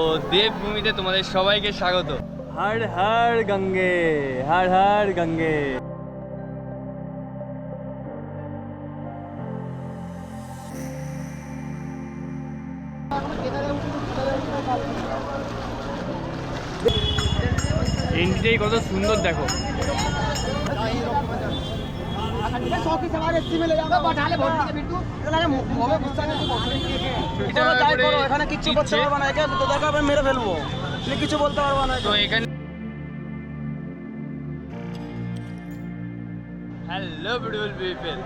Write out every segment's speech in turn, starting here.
তো দেবভূমিতে তোমাদের সবাইকে স্বাগত। হার হার গঙ্গে হার হার গঙ্গে। এন্ট্রিটাই কত সুন্দর দেখো। सौ की सवारी अस्सी में ले जाओ बैठा ले भोट के बिट्टू লাগে মুখে গুস্সা নিয়ে তুই বসে এটা করো যাই করে করো এখানে কিচ্ছু করতে দিচ্ছে। পারবে না একে তো দরকার পড়ে মেরে ফেলবো তুমি কিছু বলতে পারবে না তো এখানে হ্যালো বিউটিফুল পিপল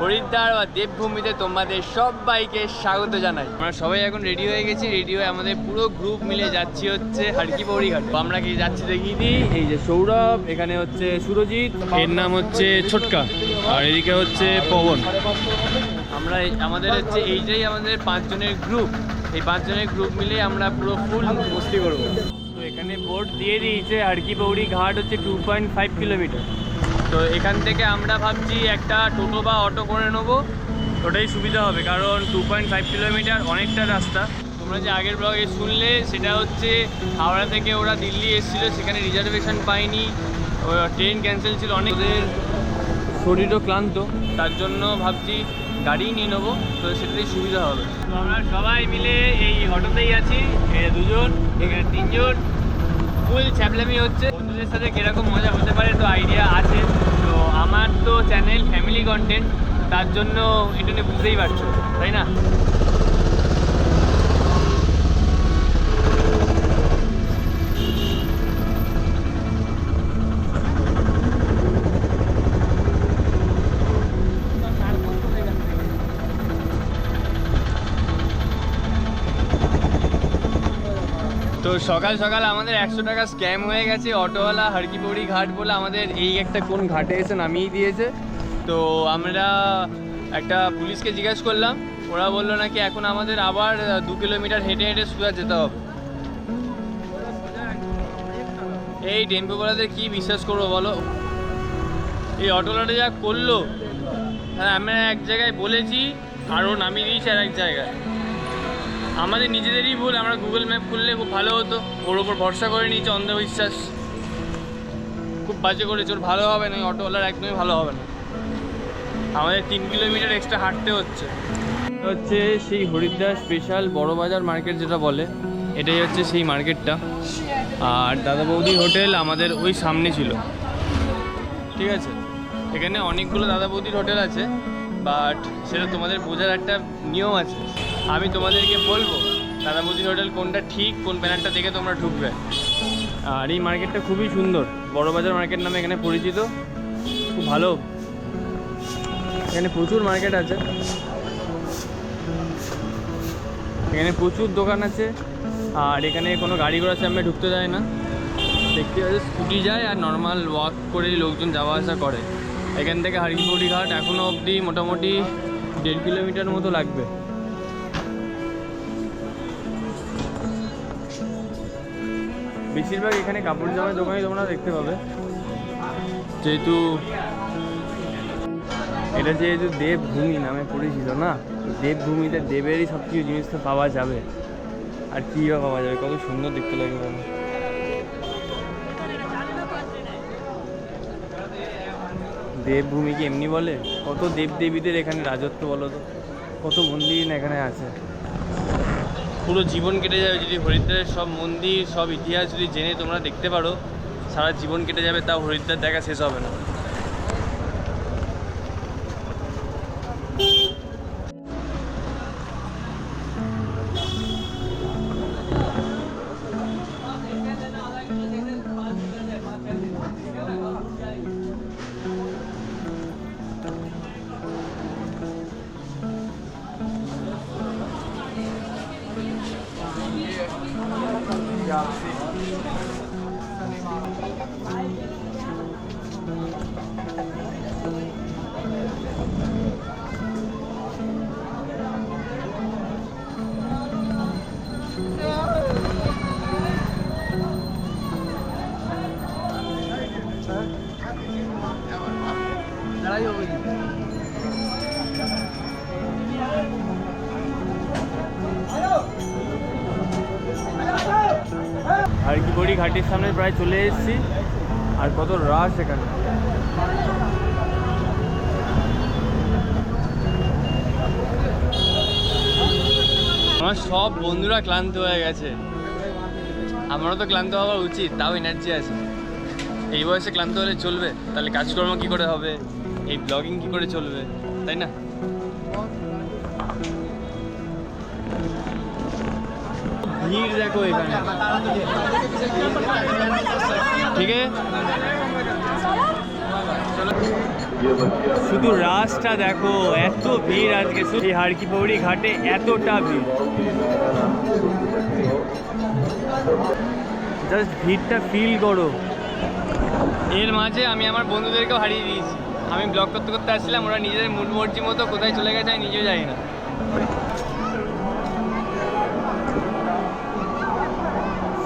হরিদ্বার বা দেবভূমিতে তোমাদের সবাইকে স্বাগত জানাই। আমরা সবাই এখন রেডি হয়ে গেছি। রেডি হয়ে আমাদের পুরো গ্রুপ মিলে যাচ্ছি হচ্ছে হারকি পৌরি ঘাট তো আমরা কি যাচ্ছি দেখিয়ে দিই এই যে সৌরভ এখানে হচ্ছে সুরজিৎ। এর নাম হচ্ছে ছোটকা। আর এদিকে হচ্ছে পবন। আমরা আমাদের হচ্ছে এইটাই আমাদের পাঁচজনের গ্রুপ এই পাঁচজনের গ্রুপ মিলে আমরা পুরো ফুল মস্তি করব। তো এখানে বোর্ড দিয়ে দিয়েছে হারকি পৌড়ি ঘাট হচ্ছে টু পয়েন্ট ফাইভ কিলোমিটার তো এখান থেকে আমরা ভাবছি একটা টোটো বা অটো করে নেব। ওটাই সুবিধা হবে, কারণ টু পয়েন্ট ফাইভ কিলোমিটার অনেকটা রাস্তা। তোমরা যে আগের ব্লগে শুনলে, সেটা হচ্ছে হাওড়া থেকে ওরা দিল্লি এসেছিল, সেখানে রিজার্ভেশন পায়নি। ট্রেন ক্যান্সেল ছিল, অনেক ওদের শরীরও ক্লান্ত। তার জন্য ভাবছি গাড়ি নিয়ে নেব, তো সেটাতেই সুবিধা হবে। আমরা সবাই মিলে এই অটোতেই আছি দুজন, এখানে তিনজন। ফুল ছ্যাবলামি হচ্ছে। বন্ধুদের সাথে কীরকম মজা হতে পারে তো আইডিয়া আছে। তো আমার তো চ্যানেল ফ্যামিলি কন্টেন্ট তার জন্য এটা নিয়ে বুঝতেই পারছ, তাই না? তো সকাল সকাল আমাদের একশো টাকা স্ক্যাম হয়ে গেছে, অটোওয়ালা হারকিপৌড়ি ঘাট বলে আমাদের এই একটা কোন ঘাটে এসে নামিয়ে দিয়েছে। তো আমরা একটা পুলিশকে জিজ্ঞেস করলাম, ওরা বলল নাকি এখন আমাদের আবার দু কিলোমিটার হেঁটে হেঁটে সুরা যেতে হবে। এই টেম্পোওয়ালাদের কি বিশ্বাস করব বলো? এই অটোওয়ালাটা যা করল হ্যাঁ আমরা এক জায়গায় বলেছি, আরও নামিয়ে দিয়েছি আর এক জায়গায়। আমাদের নিজেদেরই ভুল, আমরা গুগল ম্যাপ খুললে খুব ভালো হতো। ওর ওপর ভরসা করে নিয়েছে অন্ধবিশ্বাস। খুব বাজে করেছে, ওর ভালো হবে না অটোওয়ালার একদমই ভালো হবে না। আমাদের তিন কিলোমিটার এক্সট্রা হাঁটতে হচ্ছে। হচ্ছে সেই হরিদ্বার স্পেশাল বড় বাজার মার্কেট যেটা বলে। এটাই হচ্ছে সেই মার্কেটটা আর দাদা বৌদি হোটেল আমাদের ওই সামনে ছিল। ঠিক আছে? এখানে অনেকগুলো দাদা বৌদির হোটেল আছে বাট সেটা তোমাদের বোঝার একটা নিয়ম আছে। আমি তোমাদেরকে বলব দাদা বৌদির হোটেল কোনটা ঠিক, কোন ব্যানারটা দেখে তোমরা ঢুকবে। আর এই মার্কেটটা খুবই সুন্দর বড় বাজার মার্কেট নামে এখানে পরিচিত, খুব ভালো। এখানে প্রচুর মার্কেট আছে। এখানে প্রচুর দোকান আছে, আর এখানে কোনো গাড়ি ঘোড়ার সামনে ঢুকতে যায় না। দেখতে পাচ্ছি, স্কুটি যায় আর নর্মাল ওয়াক করেই লোকজন যাওয়া আসা করে। এখান থেকে হারিপুরি ঘাট এখনও অবধি মোটামুটি দেড় কিলোমিটার মতো লাগবে। বেশিরভাগ এখানে কাপড় জামার দোকানই তোমরা দেখতে পাবে। যেহেতু এটা যেহেতু দেবভূমি নামে পরিচিত না, দেবভূমিতে দেবেরই সব কিছু জিনিস তো পাওয়া যাবে। আর কী বা পাওয়া যাবে, কত সুন্দর দেখতে লাগে বলো দেবভূমি কি এমনি বলে? কত দেব দেবীদের এখানে রাজত্ব বলো তো? কত মন্দির এখানে আছে? পুরো জীবন কেটে যাবে যদি হরিদ্বারের সব মন্দির, সব ইতিহাস যদি জেনে তোমরা দেখতে পারো, সারা জীবন কেটে যাবে, তাও হরিদ্বার দেখা শেষ হবে না। ঘাটের সামনে প্রায় চলে এসেছি। আর কত রাশ এখানে। আমার সব বন্ধুরা ক্লান্ত হয়ে গেছে। আমারও তো ক্লান্ত হওয়া উচিত, তাও এনার্জি আছে। এই বয়সে ক্লান্ত হলে চলবে, তাহলে কাজকর্ম কি করে হবে? এই ব্লগিং কি করে চলবে? তাই না? ভিড় দেখো এখানে। ঠিক শুধু রাসটা দেখো, এত ভিড় আজকে। শুধু হাড়কি পৌড়ি ঘাটে এতটা ভিড়। জাস্ট ভিড়টা ফিল করো। এর মাঝে আমি আমার বন্ধুদেরকেও হারিয়ে দিয়েছি। আমি ব্লগ করতে করতে আসছিলাম, ওরা নিজেদের মুড মর্জি মতো কোথায় চলে গেছে আমি নিজেও জানি না।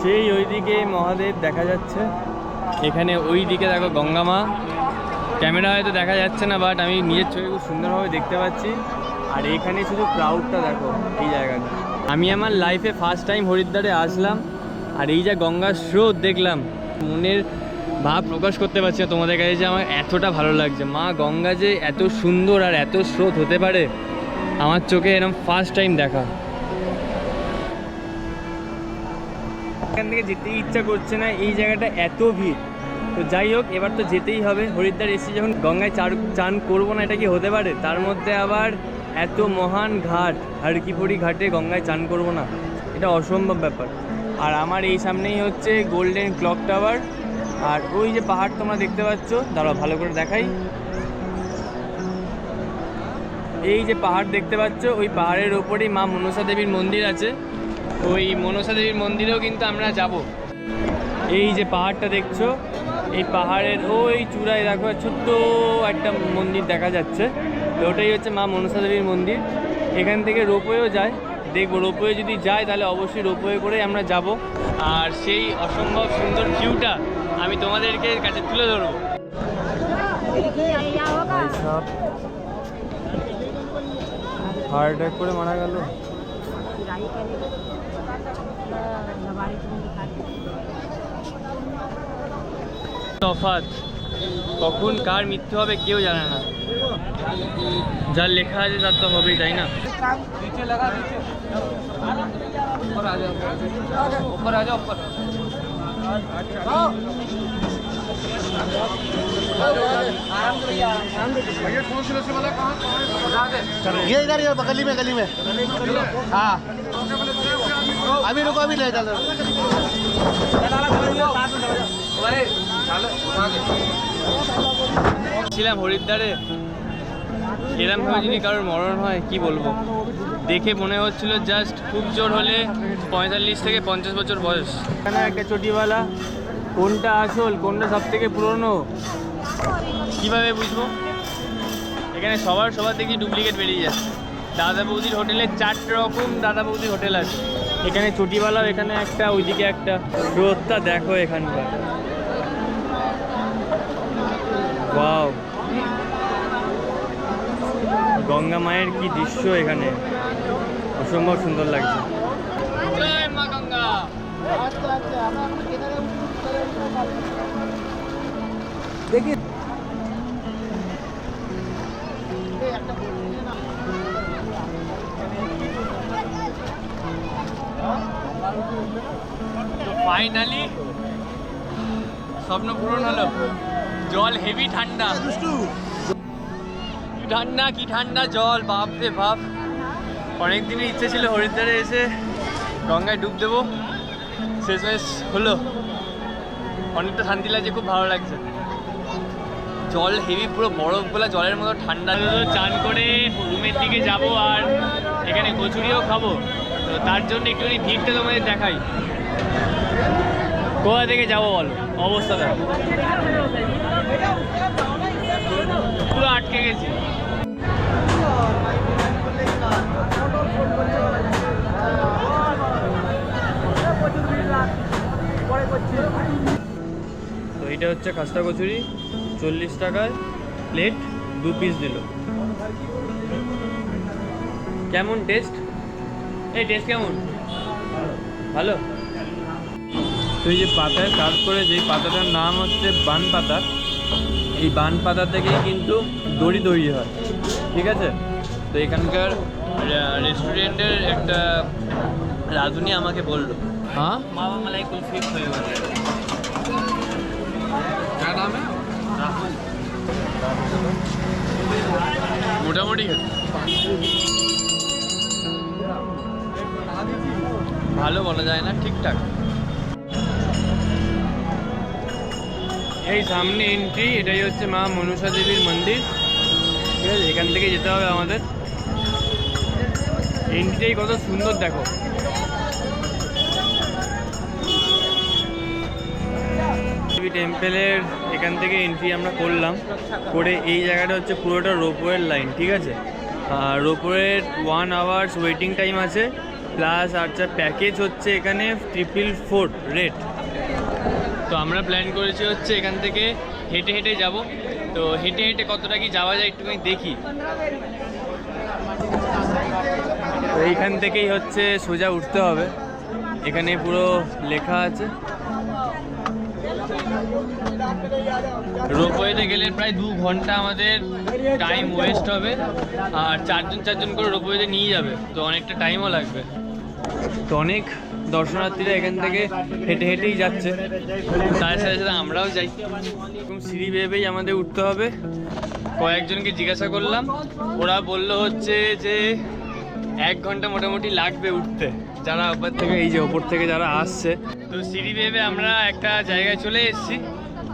সেই ওইদিকে মহাদেব দেখা যাচ্ছে। এখানে ওই দিকে দেখো গঙ্গা মা ক্যামেরা হয়তো দেখা যাচ্ছে না বাট আমি নিজের ছবি খুব সুন্দরভাবে দেখতে পাচ্ছি। আর এখানে শুধু ক্রাউডটা দেখো, এই জায়গাটা। আমি আমার লাইফে ফার্স্ট টাইম হরিদ্বারে আসলাম, আর এই যা গঙ্গার স্রোত দেখলাম, মনের ভাব প্রকাশ করতে পারছি না তোমাদের কাছে যে আমার এতটা ভালো লাগছে। মা গঙ্গা যে এত সুন্দর আর এত স্রোত হতে পারে, আমার চোখে এরকম ফার্স্ট টাইম দেখা। এখান থেকে যেতেই ইচ্ছা করছে না, এই জায়গাটা এত ভিড়। তো যাই হোক, এবার তো যেতেই হবে। হরিদ্বার এসে যখন গঙ্গায় চার, চান করব না, এটা কি হতে পারে? তার মধ্যে আবার এত মহান ঘাট হারকিপড়ি ঘাটে গঙ্গায় চান করব না, এটা অসম্ভব ব্যাপার। আর আমার এই সামনেই হচ্ছে গোল্ডেন ক্লক টাওয়ার আর ওই যে পাহাড় তোমরা দেখতে পাচ্ছ, দাঁড়াও, ভালো করে দেখাই। এই যে পাহাড় দেখতে পাচ্ছ, ওই পাহাড়ের ওপরেই মা মনসা দেবীর মন্দির আছে। ওই মনসা দেবীর মন্দিরেও কিন্তু আমরা যাব। এই যে পাহাড়টা দেখছ, এই পাহাড়ের ওই চূড়ায় দেখো, ছোট্ট একটা মন্দির দেখা যাচ্ছে। তো ওটাই হচ্ছে মা মনসা দেবীর মন্দির। এখান থেকে রোপওয়েও যায়। দেখব, রোপওয়ে যদি যায়, তাহলে অবশ্যই রোপওয়ে করে আমরা যাব। আর সেই অসম্ভব সুন্দর ভিউটা আমি তোমাদেরকে কাছে তুলে ধরবো। হার্ট অ্যাটাক করে মারা গেল। তফাৎ কখন কার মৃত্যু হবে কেউ জানে না যার লেখা আছে তার তো হবেই তাই না नीचे लगा नीचे ऊपर आ जाओ ऊपर आ जाओ ऊपर आराम से भैया आराम से भैया कौन सी लस्सी वाला कहाँ ये इधर ये गली में गली में हाँ अभी रुको अभी ले चलो ছিলাম হরিদ্বারে এরমভাবে যদি কারোর মরণ হয় কি বলবো দেখে মনে হচ্ছিল জাস্ট খুব জোর হলে পঁয়তাল্লিশ থেকে পঞ্চাশ বছর বয়স এখানে একটা চটিওয়ালা কোনটা আসল কোনটা সব থেকে পুরনো কীভাবে বুঝবো এখানে সবার সবার দেখি ডুপ্লিকেট বেরিয়ে যাচ্ছে দাদা বৌদির হোটেলে চার রকম দাদা বৌদির হোটেল আছে এখানে চটিওয়ালাও এখানে একটা, ওইদিকে একটা। রোদটা দেখো এখানকার। গঙ্গা মায়ের কি দৃশ্য এখানে। অসম্ভব সুন্দর লাগছে। জয় ফাইনালি স্বপ্ন পূরণ হলো। জল হেভি ঠান্ডা। কি ঠান্ডা কি ঠান্ডা জল, বাপ রে বাপ। অনেক দিনের ইচ্ছে ছিল হরিদ্বারে এসে গঙ্গায় ডুব দেবো। শেষমেশ হলো। অনেকটা শান্তি লাগছে, খুব ভালো লাগছে। জল হেভি পুরো বরফ গোলা, জলের মতো ঠান্ডা। চান করে রুমের দিকে যাব আর এখানে কচুরিও খাব। তো তার জন্য একটুখানি ভিড়টা তোমাদের দেখাই। কোথা থেকে যাব বলো? অবস্থা দেখো। পুরো আটকে গেছি। তো এটা হচ্ছে খাস্তা কচুরি, চল্লিশ টাকায় প্লেট দু পিস দিল। কেমন টেস্ট এই টেস্ট কেমন? ভালো? তো এই যে পাতায় সার্ভ করে যে পাতাটার নাম হচ্ছে বান পাতা এই বান পাতা থেকেই কিন্তু দড়ি তৈরি হয় ঠিক আছে তো এখানকার রেস্টুরেন্টের একটা রাঁধুনি আমাকে বললো হ্যাঁ मावा मलाई कुल्फी फ्लेवर क्या नाम है মোটামুটি খেতে। ভালো বলা যায় না ঠিকঠাক এই সামনে এন্ট্রি এটাই হচ্ছে মা মনসা দেবীর মন্দির। ঠিক আছে, এখান থেকে যেতে হবে আমাদের। এন্ট্রিটাই কত সুন্দর, দেখো। টেম্পেলের এখান থেকে এন্ট্রি আমরা করলাম। করে এই জায়গাটা হচ্ছে পুরোটা রোপওয়ের লাইন ঠিক আছে? আর রোপওয়ের ওয়ান আওয়ার্স ওয়েটিং টাইম আছে। প্লাস আর আচ্ছা প্যাকেজ হচ্ছে এখানে ট্রিপল ফোর রেট তো আমরা প্ল্যান করেছি হচ্ছে এখান থেকে হেঁটে হেঁটে যাব। তো হেঁটে হেঁটে কতটা কি যাওয়া যায় একটুখানি দেখি। এইখান থেকেই হচ্ছে সোজা উঠতে হবে। এখানে পুরো লেখা আছে। রোপওয়েতে গেলে প্রায় দু ঘণ্টা আমাদের টাইম ওয়েস্ট হবে। আর চারজন চারজন করে রোপওয়েতে নিয়ে যাবে। তো অনেকটা টাইমও লাগবে। তো অনেক দর্শনার্থীরা এখান থেকে হেঁটে হেঁটেই যাচ্ছে। তার সাথে সাথে আমরাও যাই। এরকম সিঁড়ি ভেবেই আমাদের উঠতে হবে। কয়েকজনকে জিজ্ঞাসা করলাম। ওরা বলল হচ্ছে যে এক ঘণ্টা মোটামুটি লাগবে উঠতে। যারা ওপর থেকে, এই যে ওপর থেকে যারা আসছে। তো সিঁড়ি ভেবে আমরা একটা জায়গায় চলে এসেছি।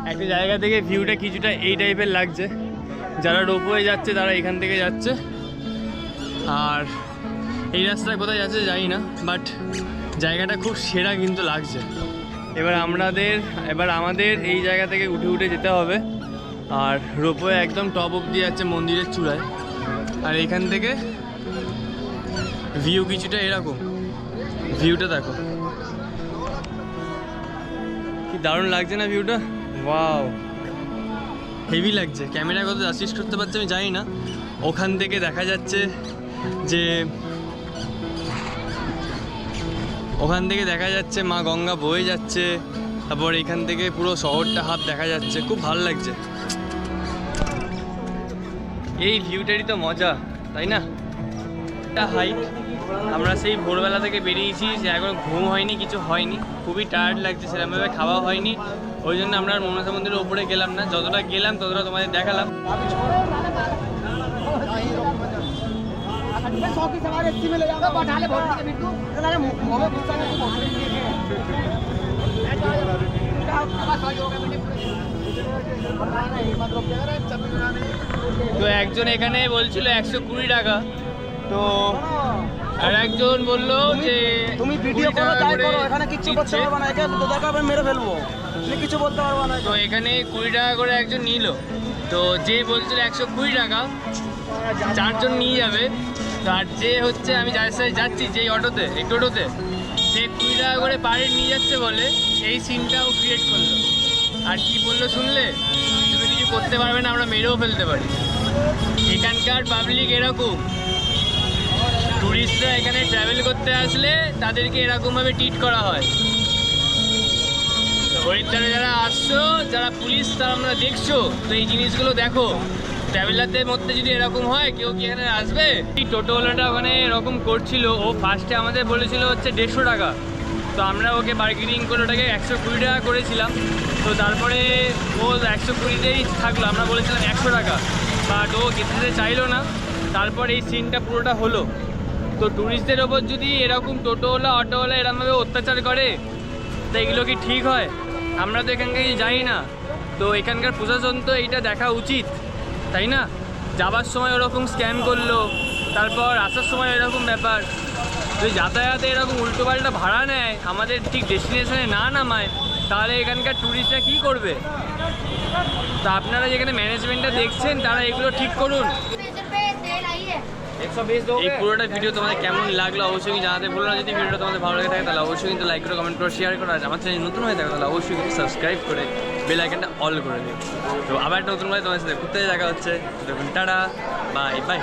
একটা জায়গা থেকে ভিউটা কিছুটা এই টাইপের লাগছে। যারা রোপওয়ে যাচ্ছে, তারা এখান থেকে যাচ্ছে। আর এই রাস্তায় কোথায় যাচ্ছে জানি না বাট জায়গাটা খুব সেরা কিন্তু লাগছে। এবার আমাদের এবার আমাদের এই জায়গা থেকে উঠে উঠে যেতে হবে। আর রোপওয়ে একদম টপ অব্দি যাচ্ছে মন্দিরের চূড়ায়। আর এখান থেকে ভিউ কিছুটা এরকম। ভিউটা দেখো। কি দারুণ লাগছে না ভিউটা ওয়াও হেভি লাগছে। ক্যামেরা কত অ্যাসিস্ট করতে পারছে আমি জানি না। ওখান থেকে দেখা যাচ্ছে যে ওখান থেকে দেখা যাচ্ছে, মা গঙ্গা বয়ে যাচ্ছে, তারপর এখান থেকে পুরো শহরটা হাফ দেখা যাচ্ছে, খুব ভালো লাগছে। এই ভিউটারই তো মজা, তাই না? একটা হাইট আমরা সেই ভোরবেলা থেকে বেরিয়েছি, যে এখন ঘুম হয়নি, কিছু হয়নি, খুবই টায়ার্ড লাগছে, সেরকমভাবে খাওয়া হয়নি, ওই জন্য আমরা মনসা মন্দিরের উপরে গেলাম না, যতটা গেলাম ততটা তোমাদের দেখালাম। सौ की सवारी अस्सी में ले जाऊंगा बैठा ले बहुत के बिट्टू अरे मुंह में घुसा नहीं तो তো একজন এখানে বলছিল একশো কুড়ি টাকা তো আর একজন বললো যে তুমি ভিডিও 20 করো টাকা যাই করে করো এখানে কিচ্ছু করতে দিচ্ছে। পারবে না একে তো দরকার হবে মেরে ফেলবো তুমি কিছু বলতে পারবে না তো এখানে কুড়ি টাকা করে একজন নিল তো যে বলছিল একশো কুড়ি টাকা চারজন নিয়ে যাবে তো আর যে হচ্ছে আমি যার সাথে যাচ্ছি, যেই অটোতে এই টোটোতে সে কুড়ি টাকা করে পারে নিয়ে যাচ্ছে বলে এই সিনটাও ক্রিয়েট করল। আর কি বলল শুনলে? তুমি কিছু করতে পারবে না, আমরা মেরেও ফেলতে পারি। এখানকার পাবলিক এরকম। টুরিস্টরা এখানে ট্রাভেল করতে আসলে তাদেরকে এরকমভাবে ট্রিট করা হয়। হরিদ্বারে যারা আসছো, যারা পুলিশ তারা আমরা দেখছ। তো এই জিনিসগুলো দেখো। ট্রাভেলারদের মধ্যে যদি এরকম হয়, কেউ কি এখানে আসবে? টোটোওয়ালাটা ওখানে এরকম করছিল। ও ফার্স্টে আমাদের বলেছিল হচ্ছে দেড়শো টাকা। তো আমরা ওকে বার্গেনিং করে ওটাকে একশো কুড়ি টাকা করেছিলাম। তো তারপরে ও একশো কুড়িতেই থাকল। আমরা বলেছিলাম একশো টাকা। বাট ও যেতে চাইলো না। তারপর এই সিনটা পুরোটা হলো। তো ট্যুরিস্টদের ওপর যদি এরকম টোটোওয়ালা, অটোওয়ালা এরকমভাবে অত্যাচার করে, তো এগুলো কি ঠিক হয়? আমরা তো এখানকার যাই না। তো এখানকার প্রশাসন তো এইটা দেখা উচিত। তাই না? যাবার সময় ওরকম স্ক্যান করল, তারপর আসার সময় এরকম ব্যাপার। যদি যাতায়াতে এরকম উল্টোপাল্টা ভাড়া নেয়, আমাদের ঠিক ডেস্টিনেশনে না নামায়, তাহলে এখানকার ট্যুরিস্টরা কি করবে? তা আপনারা যেখানে ম্যানেজমেন্টটা দেখছেন, তারা এগুলো ঠিক করুন। এই পুরোটা ভিডিও তোমাদের কেমন লাগল অবশ্যই জানাতে বলো না। যদি ভিডিওটা তোমাদের ভালো লাগে থাকে তাহলে অবশ্যই কিন্তু লাইক করে কমেন্ট করো শেয়ার করো আর আমার চ্যানেল নতুন হয়ে থাকে তাহলে অবশ্যই কিন্তু সাবস্ক্রাইব করে বেল আইকনটা অল করে দিও। তো আবার একটা নতুন ভাবে তোমার সাথে ঘুরতে দেখা হচ্ছে। দেখুন টাটা বাই বাই